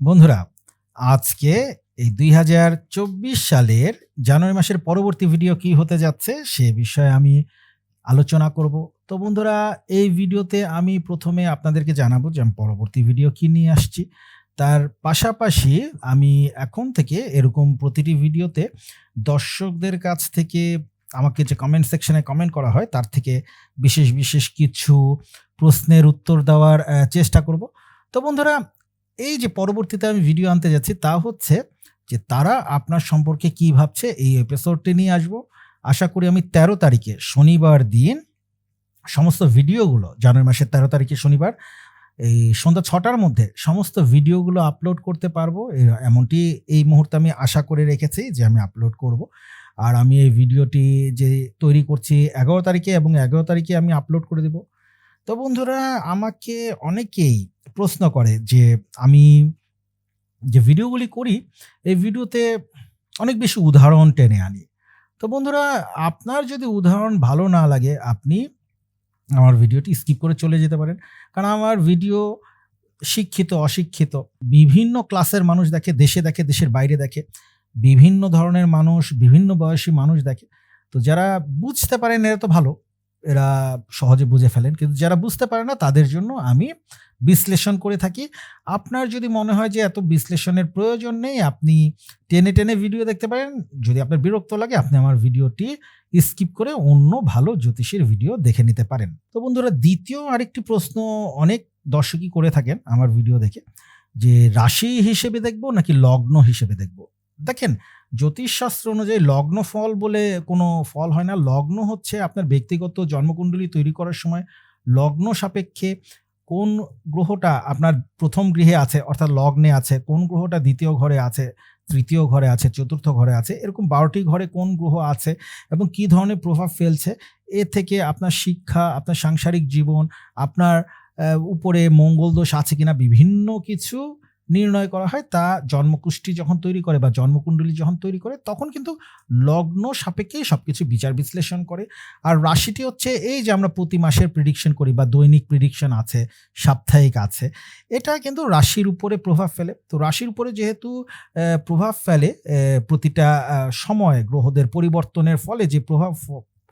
বন্ধুরা, আজকে এই দুই হাজার চব্বিশ সালের জানুয়ারি মাসের পরবর্তী ভিডিও কি হতে যাচ্ছে সে বিষয়ে আমি আলোচনা করব। তো বন্ধুরা, এই ভিডিওতে আমি প্রথমে আপনাদেরকে জানাব যে আমি পরবর্তী ভিডিও কি নিয়ে আসছি। তার পাশাপাশি আমি এখন থেকে এরকম প্রতিটি ভিডিওতে দর্শকদের কাছ থেকে আমাকে যে কমেন্ট সেকশনে কমেন্ট করা হয়, তার থেকে বিশেষ বিশেষ কিছু প্রশ্নের উত্তর দেওয়ার চেষ্টা করব। তো বন্ধুরা এই যে পরবর্তীতে আমি ভিডিও আনতে যাচ্ছি, তা হচ্ছে যে তারা আপনার সম্পর্কে কি ভাবছে এই এপিসোডটি নিয়ে আসব। আশা করি আমি তেরো তারিখে শনিবার দিন সমস্ত ভিডিওগুলো জানুয়ারি মাসের তেরো তারিখে শনিবার, এই সন্ধ্যা ছটার মধ্যে সমস্ত ভিডিওগুলো আপলোড করতে পারব। এমনটি এই মুহূর্তে আমি আশা করে রেখেছি যে আমি আপলোড করব। আর আমি এই ভিডিওটি যে তৈরি করছি এগারো তারিখে এবং এগারো তারিখে আমি আপলোড করে দেব। তো বন্ধুরা, আমাকে অনেকেই প্রশ্ন করে যে আমি যে ভিডিওগুলি করি, এই ভিডিওতে অনেক বেশি উদাহরণ টেনে আনি। তো বন্ধুরা, আপনার যদি উদাহরণ ভালো না লাগে, আপনি আমার ভিডিওটি স্কিপ করে চলে যেতে পারেন। কারণ আমার ভিডিও শিক্ষিত, অশিক্ষিত, বিভিন্ন ক্লাসের মানুষ দেখে, দেশে দেখে, দেশের বাইরে দেখে, বিভিন্ন ধরনের মানুষ, বিভিন্ন বয়সী মানুষ দেখে। তো যারা বুঝতে পারেন, এরা তো ভালো। এরা সহজে বুঝে ফেলেন। কিন্তু যারা বুঝতে পারে না, তাদের জন্য আমি বিশ্লেষণ করে থাকি। আপনার যদি মনে হয় যে এত বিশ্লেষণের প্রয়োজন নেই, আপনি টেনে টেনে ভিডিও দেখতে পারেন। যদি আপনার বিরক্ত লাগে, আপনি আমার ভিডিওটি স্কিপ করে অন্য ভালো জ্যোতিষীর ভিডিও দেখে নিতে পারেন। তো বন্ধুরা, দ্বিতীয় আরেকটি প্রশ্ন, অনেক দর্শকই করে থাকেন আমার ভিডিও দেখে। যে রাশি হিসেবে দেখব নাকি লগ্ন হিসেবে দেখব? দেখেন জ্যোতিষশাস্ত্র অনুযায়ী লগ্ন ফল বলে কোনো ফল হয় না। লগ্ন হচ্ছে আপনার ব্যক্তিগত জন্মকুণ্ডলী তৈরি করার সময় লগ্ন সাপেক্ষে কোন গ্রহটা আপনার প্রথম গৃহে আছে, অর্থাৎ লগ্নে আছে, কোন গ্রহটা দ্বিতীয় ঘরে আছে, তৃতীয় ঘরে আছে, চতুর্থ ঘরে আছে, এরকম বারোটি ঘরে কোন গ্রহ আছে এবং কি ধরনের প্রভাব ফেলছে, এ থেকে আপনার শিক্ষা, আপনার সাংসারিক জীবন, আপনার উপরে মঙ্গল দোষ আছে কিনা, বিভিন্ন কিছু নির্ণয় করা হয়, তা জন্মকুষ্টি যখন তৈরি করে বা জন্মকুণ্ডলী যখন তৈরি করে, তখন কিন্তু লগ্ন সাপেক্ষেই সব কিছু বিচার বিশ্লেষণ করে। আর রাশিটি হচ্ছে এই যে আমরা প্রতি মাসের প্রিডিকশন করি বা দৈনিক প্রিডিকশন আছে, সাপ্তাহিক আছে, এটা কিন্তু রাশির উপরে প্রভাব ফেলে। তো রাশির উপরে যেহেতু প্রভাব ফেলে প্রতিটা সময় গ্রহদের পরিবর্তনের ফলে যে প্রভাব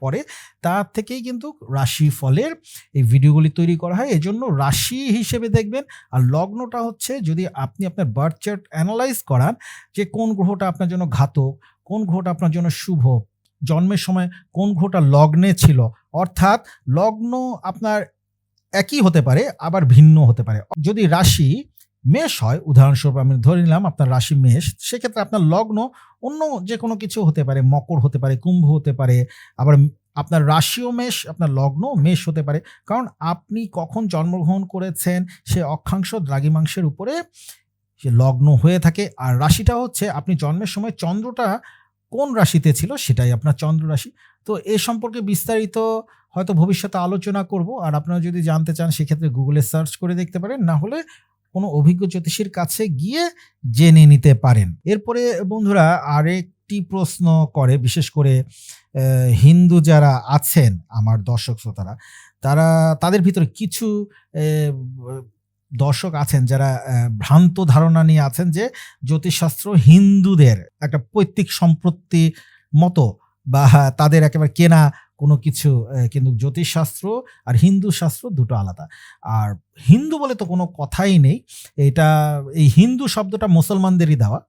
পড়ে তার থেকেই কিন্তু রাশি ফলের এই ভিডিওগুলি তৈরি করা হয়। এজন্য রাশি হিসেবে দেখবেন আর লগ্নটা হচ্ছে যদি আপনি আপনার বার্থ চার্ট অ্যানালাইজ করান যে কোন গ্রহটা আপনার জন্য ঘাতক, কোন গ্রহটা আপনার জন্য শুভ, জন্মের সময় কোন গ্রহটা লগ্নে ছিল। অর্থাৎ লগ্ন আপনার একই হতে পারে, আবার ভিন্ন হতে পারে। যদি রাশি মেষ হয়, উদাহরণস্বরূপ আমি ধরে নিলাম আপনার রাশি মেষ, সেক্ষেত্রে আপনার লগ্ন অন্য যে কোনো কিছু হতে পারে, মকর হতে পারে, কুম্ভ হতে পারে, আবার আপনার রাশিও মেষ, আপনার লগ্ন মেষ হতে পারে। কারণ আপনি কখন জন্মগ্রহণ করেছেন, সে অক্ষাংশ দ্রাঘিমাংশের উপরে সে লগ্ন হয়ে থাকে। আর রাশিটা হচ্ছে আপনি জন্মের সময় চন্দ্রটা কোন রাশিতে ছিল, সেটাই আপনার চন্দ্র রাশি। তো এ সম্পর্কে বিস্তারিত হয়তো ভবিষ্যতে আলোচনা করব। আর আপনারা যদি জানতে চান, সেক্ষেত্রে গুগলে সার্চ করে দেখতে পারেন। না হলে কোনো অভিজ্ঞ জ্যোতিষীর কাছে গিয়ে জেনে নিতে পারেন। এরপরে বন্ধুরা আরেকটি প্রশ্ন করে, বিশেষ করে হিন্দু যারা আছেন, আমার দর্শক শ্রোতারা, তারা, তাদের ভিতরে কিছু দর্শক আছেন যারা ভ্রান্ত ধারণা নিয়ে আছেন যে জ্যোতিষশাস্ত্র হিন্দুদের একটা পৈতৃক সম্পত্তি মতো বা তাদের একেবারে কেনা কোনো কিছু কিন্তু জ্যোতিষশাস্ত্র আর হিন্দু শাস্ত্র দুটো আলাদা। আর হিন্দু বলে তো কোনো কথাই নেই। এটা, এই হিন্দু শব্দটা মুসলমানদেরই দেওয়া।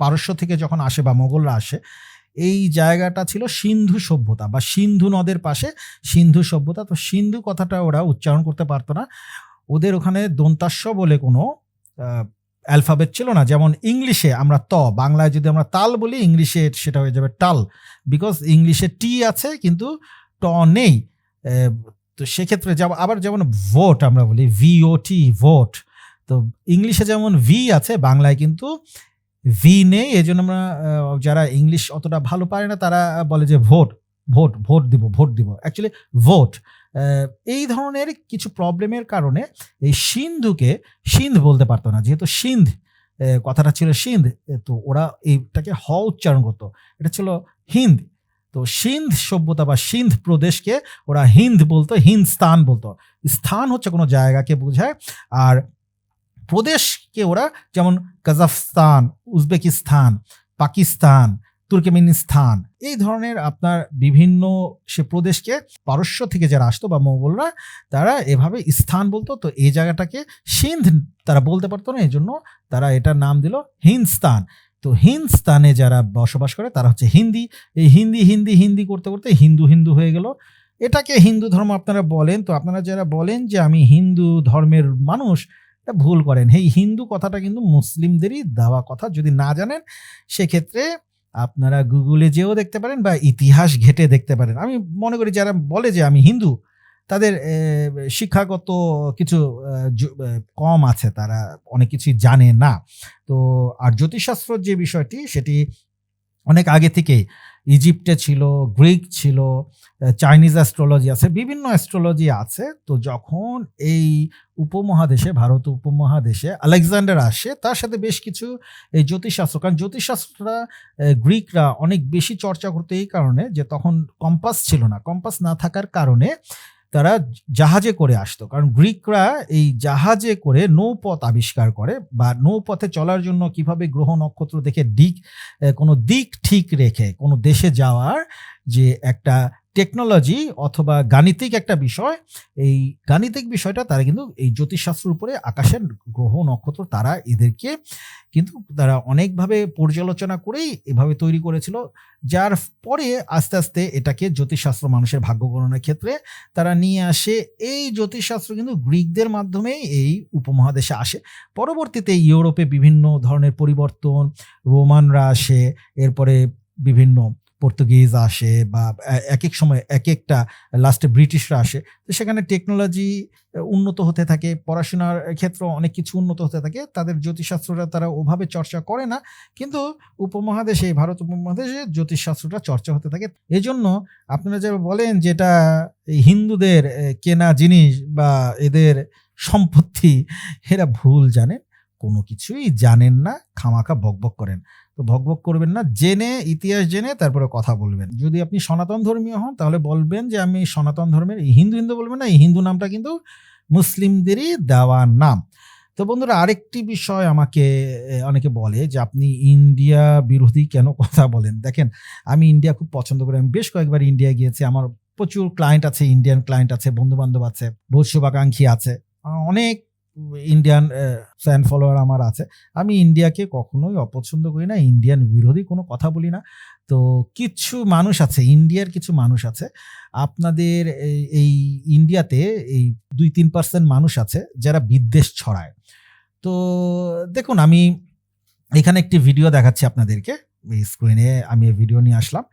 পারস্য থেকে যখন আসে বা মোগলরা আসে, এই জায়গাটা ছিল সিন্ধু সভ্যতা বা সিন্ধু নদের পাশে সিন্ধু সভ্যতা। তো সিন্ধু কথাটা ওরা উচ্চারণ করতে পারতো না। ওদের ওখানে দন্তাস্য বলে কোনো অ্যালফাবেট ছিল না, যেমন ইংলিশে আমরা ত, বাংলায় যদি আমরা তাল বলি, ইংলিশে সেটা হয়ে যাবে টাল বিকজ ইংলিশে টি আছে কিন্তু ট নেই। তো সেক্ষেত্রে যেমন, আবার যেমন ভোট আমরা বলি ভিওটি ভোট তো ইংলিশে যেমন ভি আছে, বাংলায় কিন্তু ভি নেই এই জন্য আমরা যারা ইংলিশ অতটা ভালো পারে না, তারা বলে যে ভোট ভোট ভোট দিব ভোট দিব। অ্যাকচুয়ালি ভোট এই ধরনের কিছু প্রবলেমের কারণে এই সিন্ধুকে সিন্ধ বলতে পারতো না। যেহেতু সিন্ধ কথাটা ছিল সিন্ধ তো ওরা এইটাকে হ উচ্চারণ করতো। এটা ছিল হিন্দ। তো সিন্ধ সভ্যতা বা সিন্ধ প্রদেশকে ওরা হিন্দ বলতো হিন্দ স্থান বলতো। স্থান হচ্ছে কোনো জায়গাকে বোঝায়। আর প্রদেশকে ওরা যেমন কাজাফস্তান, উজবেকিস্তান, পাকিস্তান তুর্কমেনিস্তান। এই ধরনের আপনার বিভিন্ন সে প্রদেশকে পারস্য থেকে যারা আসতো বা মোগলরা তারা এভাবে স্থান বলতো। তো এই জায়গাটাকে সিন্ধ তারা বলতে পারতো না এই জন্য তারা এটার নাম দিল হিন্দস্তান। তো হিন্দস্তানে যারা বসবাস করে, তারা হচ্ছে হিন্দি। এই হিন্দি হিন্দি হিন্দি করতে করতে হিন্দু হিন্দু হয়ে গেল। এটাকে হিন্দু ধর্ম আপনারা বলেন, তো আপনারা যারা বলেন যে আমি হিন্দু ধর্মের মানুষ এটা ভুল করেন। এই হিন্দু কথাটা কিন্তু মুসলিমদেরই দেওয়া কথা। যদি না জানেন, সেক্ষেত্রে আপনারা গুগলে যেও দেখতে পারেন বা ইতিহাস ঘেটে দেখতে পারেন। আমি মনে করি যারা বলে যে আমি হিন্দু, তাদের শিক্ষাগত কিছু কম আছে, তারা অনেক কিছুই জানে না। তো আর জ্যোতিষশাস্ত্র যে বিষয়টি, সেটি অনেক আগে থেকেই ইজিপ্টে ছিল, গ্রিক ছিল, চাইনিজ অ্যাস্ট্রোলজি আছে, বিভিন্ন অ্যাস্ট্রোলজি আছে। তো যখন এই উপমহাদেশে, ভারত উপমহাদেশে আলেকজান্ডার আসে, তার সাথে বেশ কিছু এই জ্যোতিষশাস্ত্র কারণ জ্যোতিষশাস্ত্রটা গ্রিকরা অনেক বেশি চর্চা করতে এই কারণে যে তখন কম্পাস ছিল না। কম্পাস না থাকার কারণে তারা জাহাজে করে আসতো। কারণ গ্রিকরা এই জাহাজে করে নৌপথ আবিষ্কার করে বা নৌপথে চলার জন্য কীভাবে গ্রহ নক্ষত্র দেখে দিক কোনো দিক ঠিক রেখে কোনো দেশে যাওয়ার যে একটা টেকনোলজি অথবা গাণিতিক একটা বিষয়, এই গাণিতিক বিষয়টা তারা কিন্তু এই জ্যোতিষশাস্ত্রের উপরে আকাশের গ্রহ নক্ষত্র তারা এদেরকে কিন্তু তারা অনেকভাবে পর্যালোচনা করেই এভাবে তৈরি করেছিল, যার পরে আস্তে আস্তে এটাকে জ্যোতিষশাস্ত্র মানুষের ভাগ্য গণনার ক্ষেত্রে তারা নিয়ে আসে। এই জ্যোতিষশাস্ত্র কিন্তু গ্রিকদের মাধ্যমেই এই উপমহাদেশে আসে। পরবর্তীতে ইউরোপে বিভিন্ন ধরনের পরিবর্তন, রোমানরা আসে, এরপরে বিভিন্ন পর্তুগিজ আসে বা এক এক সময় এক একটা লাস্টে ব্রিটিশরা আসে, তো সেখানে টেকনোলজি উন্নত হতে থাকে, পড়াশোনার ক্ষেত্রে অনেক কিছু উন্নত হতে থাকে, তাদের জ্যোতিষশাস্ত্রটা তারা ওভাবে চর্চা করে না, কিন্তু উপমহাদেশে, ভারত উপমহাদেশে জ্যোতিষশাস্ত্রটা চর্চা হতে থাকে। এজন্য আপনারা যে বলেন যেটা এই হিন্দুদের কেনা জিনিস বা এদের সম্পত্তি, এরা ভুল জানেন, কোনো কিছুই জানেন না, খামাখা বকবক করেন। তো বকবক করবেন না। জেনে, ইতিহাস জেনে তারপরে কথা বলবেন। যদি আপনি সনাতন ধর্মীয় হন, তাহলে বলবেন যে আমি সনাতন ধর্মের হিন্দু হিন্দু বলবেন না, এই হিন্দু নামটা কিন্তু মুসলিমদেরই দেওয়া নাম। তো বন্ধুরা, আরেকটি বিষয় আমাকে অনেকে বলে যে আপনি ইন্ডিয়া বিরোধী কেন কথা বলেন? দেখেন, আমি ইন্ডিয়া খুব পছন্দ করি। আমি বেশ কয়েকবার ইন্ডিয়া গিয়েছি। আমার প্রচুর ক্লায়েন্ট আছে ইন্ডিয়ান ক্লায়েন্ট আছে বন্ধু বান্ধব আছে শুভাকাঙ্ক্ষী আছে। অনেক ইন্ডিয়ান ফ্যান ফলোয়ার আমার আছে। আমি ইন্ডিয়াকে কখনোই অপছন্দ করি না ইন্ডিয়ান বিরোধী কোনো কথা বলি না। তো কিছু মানুষ আছে ইন্ডিয়ার কিছু মানুষ আছে, আপনাদের এই- ইন্ডিয়াতে এই দুই তিন পার্সেন্ট মানুষ আছে যারা বিদ্বেষ ছড়ায়। তো দেখুন, আমি এখানে একটি ভিডিও দেখাচ্ছি আপনাদেরকে। স্ক্রিনে আমি ভিডিও নিয়ে আসলাম।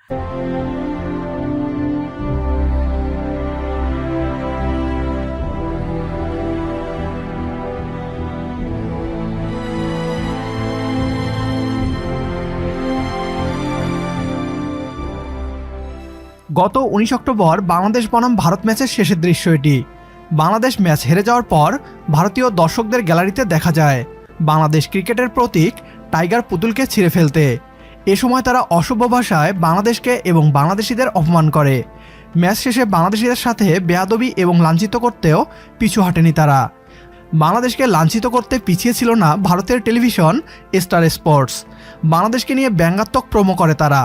গত উনিশ অক্টোবর বাংলাদেশ বনাম ভারত ম্যাচের শেষের দৃশ্য এটি। বাংলাদেশ ম্যাচ হেরে যাওয়ার পর ভারতীয় দর্শকদের গ্যালারিতে দেখা যায়, বাংলাদেশ ক্রিকেটের প্রতীক টাইগার পুতুলকে ছিঁড়ে ফেলতে। এ সময় তারা অসভ্য ভাষায় বাংলাদেশকে এবং বাংলাদেশিদের অপমান করে। ম্যাচ শেষে বাংলাদেশিদের সাথে বেয়াদবি এবং লাঞ্ছিত করতেও পিছু হাঁটেনি তারা। বাংলাদেশকে লাঞ্ছিত করতে পিছিয়ে ছিল না ভারতের টেলিভিশন স্টার স্পোর্টস। বাংলাদেশকে নিয়ে ব্যঙ্গাত্মক প্রোমো করে তারা।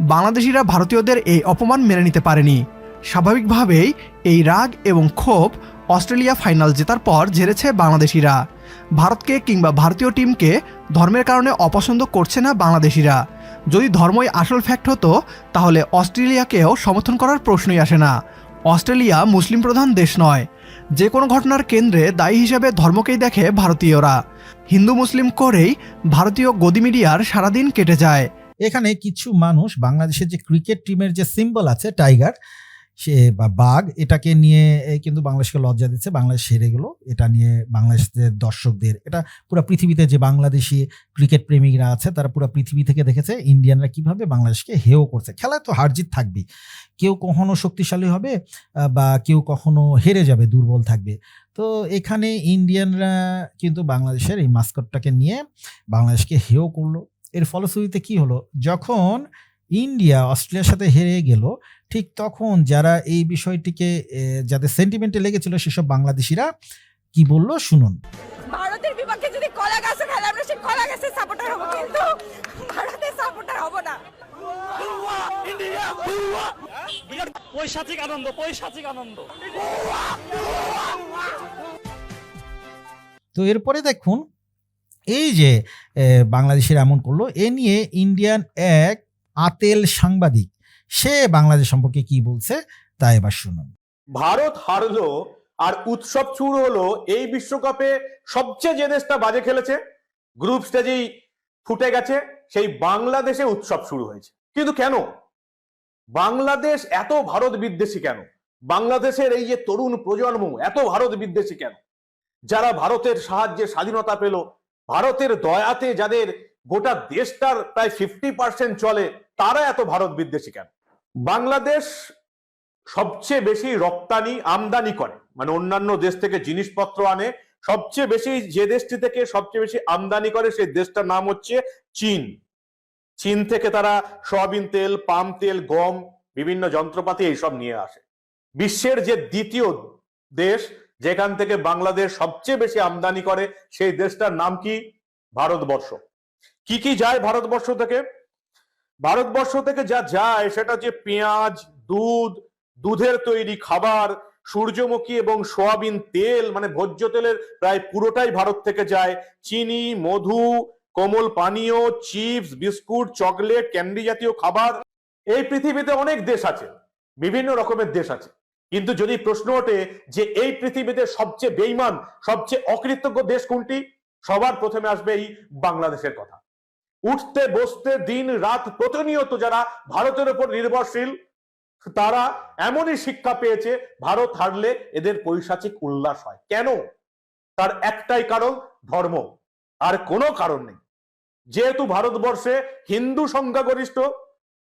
বাংলাদেশিরা ভারতীয়দের এই অপমান মেনে নিতে পারেনি। স্বাভাবিকভাবেই এই রাগ এবং ক্ষোভ অস্ট্রেলিয়া ফাইনাল জেতার পর ঝেড়েছে বাংলাদেশিরা। ভারতকে কিংবা ভারতীয় টিমকে ধর্মের কারণে অপছন্দ করছে না বাংলাদেশিরা। যদি ধর্মই আসল ফ্যাক্ট হতো, তাহলে অস্ট্রেলিয়াকেও সমর্থন করার প্রশ্নই আসে না। অস্ট্রেলিয়া মুসলিম প্রধান দেশ নয়। যে কোনো ঘটনার কেন্দ্রে দায়ী হিসেবে ধর্মকেই দেখে ভারতীয়রা। হিন্দু মুসলিম করেই ভারতীয় গদি মিডিয়ার সারাদিন কেটে যায়। এখানে কিছু মানুষ, বাংলাদেশের যে ক্রিকেট টিমের যে সিম্বল আছে টাইগার সে বা বাঘ, এটাকে নিয়ে কিন্তু বাংলাদেশকে লজ্জা দিচ্ছে। বাংলাদেশ হেরে গেলো। এটা নিয়ে বাংলাদেশের দর্শকদের, এটা পুরো পৃথিবীতে যে বাংলাদেশি ক্রিকেট প্রেমিকরা আছে, তারা পুরো পৃথিবী থেকে দেখেছে, ইন্ডিয়ানরা কীভাবে বাংলাদেশকে হেও করছে। খেলায় তো হারজিত থাকবেই। কেউ কখনো শক্তিশালী হবে বা কেউ কখনো হেরে যাবে, দুর্বল থাকবে। তো এখানে ইন্ডিয়ানরা কিন্তু বাংলাদেশের এই মাস্কটটাকে নিয়ে বাংলাদেশকে হেও করল। এর ফলশ্রুতিতে কি হলো? যখন ইন্ডিয়া অস্ট্রেলিয়ার সাথে হেরে গেল ঠিক তখন যারা এই বিষয়টিকে যাদের সেন্টিমেন্টে লেগেছিল সেসব বাংলাদেশিরা কি বলল? শুনুন। ভারতের বিপক্ষে যদি কলা গাছে খেলে আমরা সেই কলা গাছের সাপোর্টার হব কিন্তু ভারতের সাপোর্টার হব না। পৈশাচিক আনন্দ পৈশাচিক আনন্দ তো এরপরে দেখুন এই যে বাংলাদেশের এমন করল, এ নিয়ে ইন্ডিয়ান এক আতেল সাংবাদিক, সে বাংলাদেশ সম্পর্কে কি বলছে তা এবার শুনুন। ভারত হারলো আর উৎসব শুরু হলো এই বিশ্বকাপে সবচেয়ে যে দেশটা বাজে খেলেছে গ্রুপ স্টেজেই ফুটে গেছে, সেই বাংলাদেশে উৎসব শুরু হয়েছে। কিন্তু কেন? বাংলাদেশ এত ভারত বিদ্বেষী কেন? বাংলাদেশের এই যে তরুণ প্রজন্ম এত ভারত বিদ্বেষী কেন? যারা ভারতের সাহায্যে স্বাধীনতা পেল ভারতের দয়াতে যাদের গোটা দেশটার প্রায় ফিফটি পার্সেন্ট চলে, তারা এত ভারত বিদ্বেষী কেন? বাংলাদেশ সবচেয়ে বেশি রপ্তানি আমদানি করে মানে অন্যান্য দেশ থেকে জিনিসপত্র আনে, সবচেয়ে বেশি যে দেশটি থেকে সবচেয়ে বেশি আমদানি করে সেই দেশটার নাম হচ্ছে চীন। চীন থেকে তারা সয়াবিন তেল, পাম তেল, গম, বিভিন্ন যন্ত্রপাতি এইসব নিয়ে আসে। বিশ্বের যে দ্বিতীয় দেশ যেখান থেকে বাংলাদেশ সবচেয়ে বেশি আমদানি করে, সেই দেশটার নাম কি? ভারতবর্ষ। কি কি যায় ভারতবর্ষ থেকে? ভারতবর্ষ থেকে যা যায় সেটা হচ্ছে পেঁয়াজ, দুধ, দুধের তৈরি খাবার, সূর্যমুখী এবং সোয়াবিন তেল মানে ভোজ্য তেলের প্রায় পুরোটাই ভারত থেকে যায়। চিনি, মধু, কোমল পানীয়, চিপস, বিস্কুট, চকলেট, ক্যান্ডি জাতীয় খাবার। এই পৃথিবীতে অনেক দেশ আছে, বিভিন্ন রকমের দেশ আছে। কিন্তু যদি প্রশ্ন ওঠে যে এই পৃথিবীতে সবচেয়ে বেইমান সবচেয়ে অকৃতজ্ঞ দেশ কোনটি? সবার প্রথমে আসবে এই বাংলাদেশের কথা। উঠতে, বসতে, দিন, রাত প্রতিনিয়ত যারা ভারতের উপর নির্ভরশীল, তারা এমনই শিক্ষা পেয়েছে, ভারত হারলে এদের পৈশাচিক উল্লাস হয়। কেন? তার একটাই কারণ, ধর্ম। আর কোনো কারণ নেই। যেহেতু ভারতবর্ষে হিন্দু সংখ্যাগরিষ্ঠ,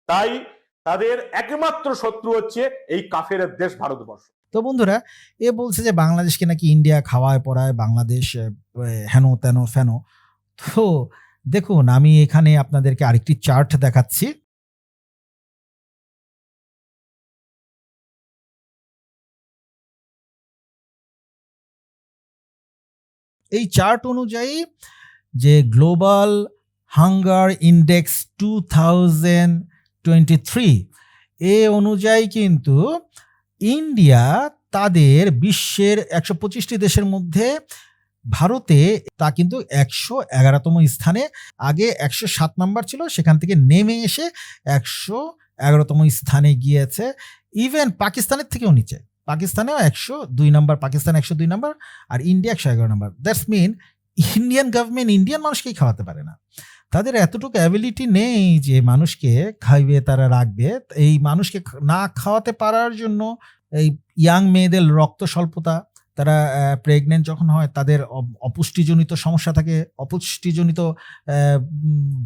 তাই তাদের একমাত্র শত্রু হচ্ছে এই কাফের দেশ ভারতবর্ষ। তো বন্ধুরা, এ বলছে যে বাংলাদেশকে নাকি ইন্ডিয়া খাওয়ায় পড়ায়, বাংলাদেশ হেন তেন ফেন। তো দেখুন, আমি এখানে আপনাদেরকে আরেকটি চার্ট দেখাচ্ছি। এই চার্ট অনুযায়ী যে global hunger index two thousand twenty three এ অনুযায়ী কিন্তু ইন্ডিয়া তাদের বিশ্বের একশো পঁচিশটি দেশের মধ্যে ভারতে তা কিন্তু একশো এগারোতম স্থানে। আগে একশো সাত নাম্বার ছিল, সেখান থেকে নেমে এসে একশো এগারোতম স্থানে গিয়েছে। ইভেন পাকিস্তানের থেকেও নিচে। পাকিস্তানেও একশো দুই নাম্বার, পাকিস্তান একশো দুই নাম্বার, আর ইন্ডিয়া একশো এগারো number. That's mean Indian government Indian মানুষকেই খাওয়াতে পারে না। তাদের এতটুকু অ্যাবিলিটি নেই যে মানুষকে খাইবে তারা রাখবে। এই মানুষকে না খাওয়াতে পারার জন্য এই ইয়াং মেয়েদের রক্ত স্বল্পতা, তারা প্রেগনেন্ট যখন হয় তাদের অপুষ্টিজনিত সমস্যা থাকে, অপুষ্টিজনিত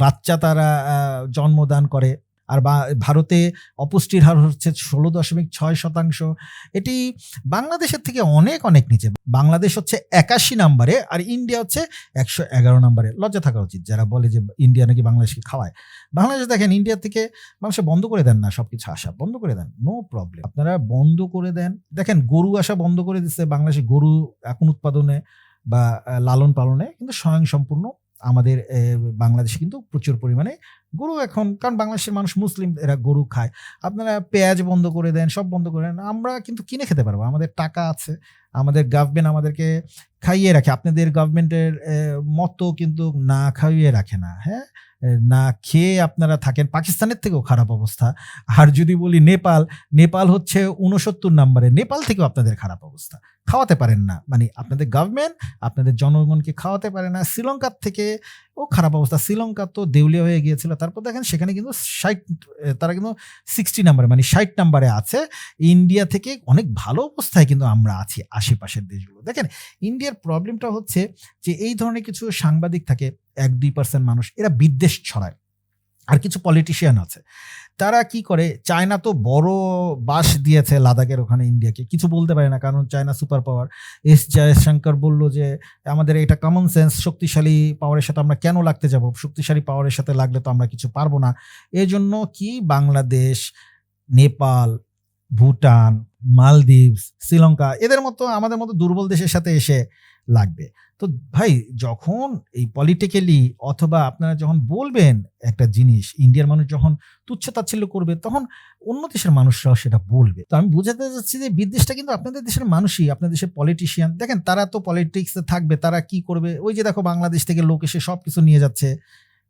বাচ্চা তারা জন্মদান করে। আর ভারতে অপুষ্টির হার হচ্ছে ষোলো দশমিক ছয় শতাংশ। এটি বাংলাদেশের থেকে অনেক অনেক নিচে। বাংলাদেশ হচ্ছে একাশি নাম্বারে আর ইন্ডিয়া হচ্ছে একশো এগারো নাম্বারে। লজ্জা থাকা উচিত। যারা বলে যে ইন্ডিয়া নাকি বাংলাদেশকে খাওয়ায়। বাংলাদেশ দেখেন, ইন্ডিয়া থেকে মানুষে বন্ধ করে দেন না সব কিছু আসা বন্ধ করে দেন। নো প্রবলেম আপনারা বন্ধ করে দেন। দেখেন, গরু আসা বন্ধ করে দিচ্ছে বাংলাদেশে গরু এখন উৎপাদনে বা লালন পালনে কিন্তু স্বয়ং সম্পূর্ণ আমাদের বাংলাদেশে কিন্তু প্রচুর পরিমাণে গরু এখন, কারণ বাংলাদেশের মানুষ মুসলিম, এরা গরু খায়। আপনারা পেঁয়াজ বন্ধ করে দেন, সব বন্ধ করে দেন, আমরা কিন্তু কিনে খেতে পারব। আমাদের টাকা আছে, আমাদের গভর্নমেন্ট আমাদেরকে খাইয়ে রাখে। আপনাদের গভর্নমেন্টের মতো কিন্তু না খাইয়ে রাখে না হ্যাঁ? না খেয়ে আপনারা থাকেন। পাকিস্তানের থেকেও খারাপ অবস্থা। আর যদি বলি নেপাল নেপাল হচ্ছে উনসত্তর নাম্বারে। নেপাল থেকেও আপনাদের খারাপ অবস্থা। খাওয়াতে পারেন না। মানে আপনাদের গভর্নমেন্ট আপনাদের জনগণকে খাওয়াতে পারে না। শ্রীলঙ্কার থেকে ও খারাপ অবস্থা। শ্রীলঙ্কা তো দেউলিয়া হয়ে গিয়েছিল। তারপর দেখেন সেখানে কিন্তু ষাট তারা কিন্তু সিক্সটি নাম্বারে মানে ষাট নাম্বারে আছে। ইন্ডিয়া থেকে অনেক ভালো অবস্থায় কিন্তু আমরা আছি আশেপাশের দেশগুলো। দেখেন, ইন্ডিয়ার প্রবলেমটা হচ্ছে যে এই ধরনের কিছু সাংবাদিক থাকে, এক দুই পার্সেন্ট মানুষ, এরা বিদ্বেষ ছড়ায়। আর কিছু পলিটিশিয়ান আছে। তারা কি করে, চায়না তো বড় বাস দিয়েছে লাদাখের ওখানে ইন্ডিয়াকে। কিছু বলতে পারে না, কারণ China super power S Jaishankar বলল যে, আমাদের এটা কমন সেন্স শক্তিশালী পাওয়ারের সাথে আমরা কেন লাগতে যাব? শক্তিশালী পাওয়ারের সাথে লাগলে তো আমরা কিছু পারব না। এই জন্য কি বাংলাদেশ, নেপাল, ভুটান, মালদ্বীপস, শ্রীলঙ্কা, এদের মতো, আমাদের মতো দুর্বল দেশের সাথে এসে লাগবে। তো ভাই, যখন এই পলিটিক্যালি অথবা আপনারা যখন বলবেন একটা জিনিস ইন্ডিয়ার মানুষ যখন তুচ্ছ তাচ্ছিল্য করবে, তখন অন্য দেশের মানুষরাও সেটা বলবে। তো আমি বুঝাতে চাচ্ছি যে বিদ্বেষটা কিন্তু আপনাদের দেশের মানুষই, আপনাদের দেশের পলিটিশিয়ান দেখেন, তারা তো পলিটিক্সে থাকবে, তারা কি করবে? ওই যে দেখো, বাংলাদেশ থেকে লোক এসে সব কিছু নিয়ে যাচ্ছে।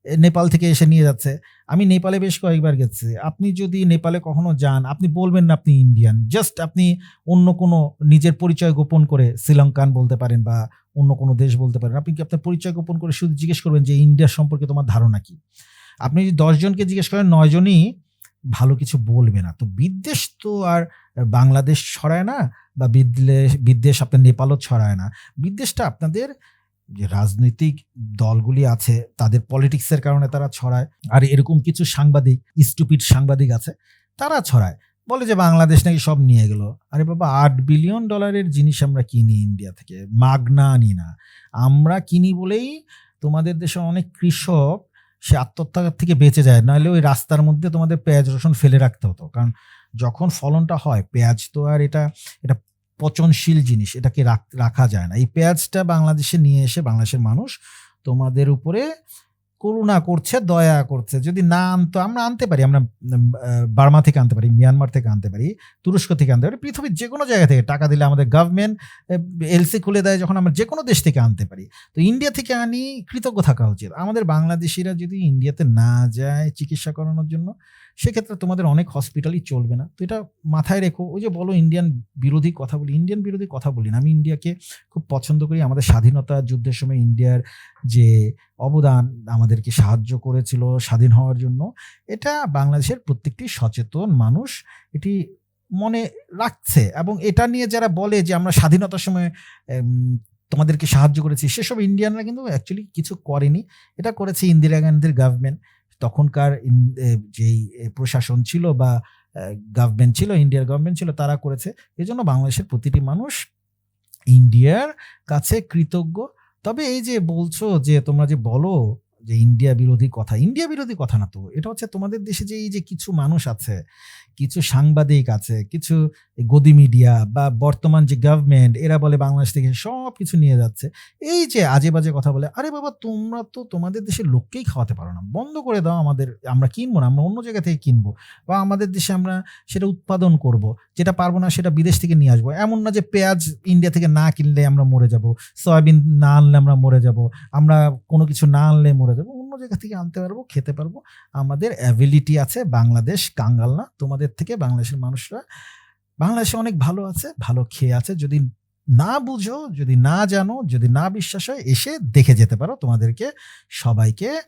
নেপাল থেকে এসে নিয়ে যাচ্ছে। আমি নেপালে বেশ কয়েকবার গেছি। আপনি যদি নেপালে কখনো যান, আপনি বলবেন না আপনি ইন্ডিয়ান জাস্ট আপনি অন্য কোনো নিজের পরিচয় গোপন করে শ্রীলঙ্কান বলতে পারেন বা অন্য কোনো দেশ বলতে পারেন। আপনি কি আপনার পরিচয় গোপন করে শুধু জিজ্ঞেস করবেন যে ইন্ডিয়া সম্পর্কে তোমার ধারণা কি? আপনি যদি দশজনকে জিজ্ঞেস করেন নয়জনই ভালো কিছু বলবে না। তো বিদ্বেষ তো আর বাংলাদেশ ছড়ায় না, বা বিদ্বেষ বিদ্বেষ আপনার নেপালও ছড়ায় না। বিদ্বেষটা আপনাদের যে রাজনৈতিক দলগুলি আছে, তাদের পলিটিক্সের কারণে তারা ছড়ায়। আর এরকম কিছু সাংবাদিক স্টুপিড সাংবাদিক আছে, তারা ছড়ায়। বলে যে বাংলাদেশ নাকি সব নিয়ে গেল। আরে বাবা, আট বিলিয়ন ডলারের জিনিস আমরা কিনি ইন্ডিয়া থেকে। মাগনা আনি না। আমরা কিনি বলেই তোমাদের দেশে অনেক কৃষক, সে আত্মহত্যা থেকে বেঁচে যায়। নাহলে ওই রাস্তার মধ্যে তোমাদের পেঁয়াজ রসুন ফেলে রাখতে হতো। কারণ যখন ফলনটা হয়, পেঁয়াজ তো আর এটা এটা পচনশীল জিনিস, এটাকে রাখ- যায় না। এই পেঁয়াজটা বাংলাদেশে নিয়ে এসে বাংলাদেশের মানুষ তোমাদের উপরে করুণা করছে, দয়া করছে। যদি না আনতো, আমরা আনতে পারি, আমরা বার্মা থেকে আনতে পারি, মিয়ানমার থেকে আনতে পারি, তুরস্ক থেকে আনতে পারি, পৃথিবীর যে কোনো জায়গা থেকে টাকা দিলে আমাদের গভর্নমেন্ট এলসি খুলে দেয় যখন আমরা যে কোনো দেশ থেকে আনতে পারি। তো ইন্ডিয়া থেকে আনি, কৃতজ্ঞ থাকা উচিত। আমাদের বাংলাদেশিরা যদি ইন্ডিয়াতে না যায় চিকিৎসা করানোর জন্য, সেক্ষেত্রে তোমাদের অনেক হসপিটালই চলবে না। তো এটা মাথায় রেখো, ওই যে বলো ইন্ডিয়ান বিরোধী কথা বলি, ইন্ডিয়ান বিরোধী কথা বলি না। আমি ইন্ডিয়াকে খুব পছন্দ করি আমাদের স্বাধীনতা যুদ্ধের সময় ইন্ডিয়ার যে অবদান আমাদেরকে সাহায্য করেছিল স্বাধীন হওয়ার জন্য। এটা বাংলাদেশের প্রত্যেকটি সচেতন মানুষ এটি মনে রাখছে এবং এটা নিয়ে যারা বলে যে আমরা স্বাধীনতার সময় তোমাদেরকে সাহায্য করেছি, সেসব ইন্ডিয়ানরা কিন্তু অ্যাকচুয়ালি কিছু করেনি। এটা করেছে ইন্দিরা গান্ধীর গভর্নমেন্ট তখনকার যেই প্রশাসন ছিল বা গভর্নমেন্ট ছিল, ইন্ডিয়ার গভর্নমেন্ট ছিল, তারা করেছে। এই জন্য বাংলাদেশের প্রতিটি মানুষ ইন্ডিয়ার কাছে কৃতজ্ঞ। তবে এই যে বলছো যে তোমরা যে বলো যে ইন্ডিয়া বিরোধী কথা ইন্ডিয়া বিরোধী কথা না তো, এটা হচ্ছে তোমাদের দেশে যে এই যে কিছু মানুষ আছে, কিছু সাংবাদিক আছে, কিছু গদি মিডিয়া বা বর্তমান যে গভর্নমেন্ট এরা বলে বাংলাদেশ থেকে সব কিছু নিয়ে যাচ্ছে, এই যে আজে বাজে কথা বলে, আরে বাবা তোমরা তো তোমাদের দেশের লোককেই খাওয়াতে পারো না, বন্ধ করে দাও আমাদের, আমরা কিনবো না, আমরা অন্য জায়গা থেকে কিনবো, বা আমাদের দেশে আমরা সেটা উৎপাদন করব, যেটা পারব না সেটা বিদেশ থেকে নিয়ে আসব, এমন না যে পেঁয়াজ ইন্ডিয়া থেকে না কিনলে আমরা মরে যাব, সয়াবিন না আনলে আমরা মরে যাব, আমরা কোনো কিছু না আনলে মরে যাব অন্য জায়গা থেকে আনতে পারব, খেতে পারব। আমাদের অ্যাবিলিটি আছে বাংলাদেশ কাঙ্গাল না। তোমাদের থেকে বাংলাদেশের মানুষরা, বাংলাদেশে অনেক ভালো আছে, ভালো খেয়ে আছে। যদি না বুঝো, যদি না জানো, যদি না বিশ্বাস হয়, এসে দেখে যেতে পারো। তোমাদেরকে সবাইকে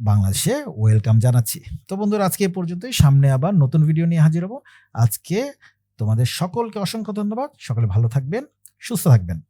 বাংলাদেশে ওয়েলকাম জানাচ্ছি। তো বন্ধুরা, আজকে এ পর্যন্তই। সামনে আবার নতুন ভিডিও নিয়ে হাজির হব। আজকে তোমাদের সকলকে অসংখ্য ধন্যবাদ। সকলে ভালো থাকবেন, সুস্থ থাকবেন।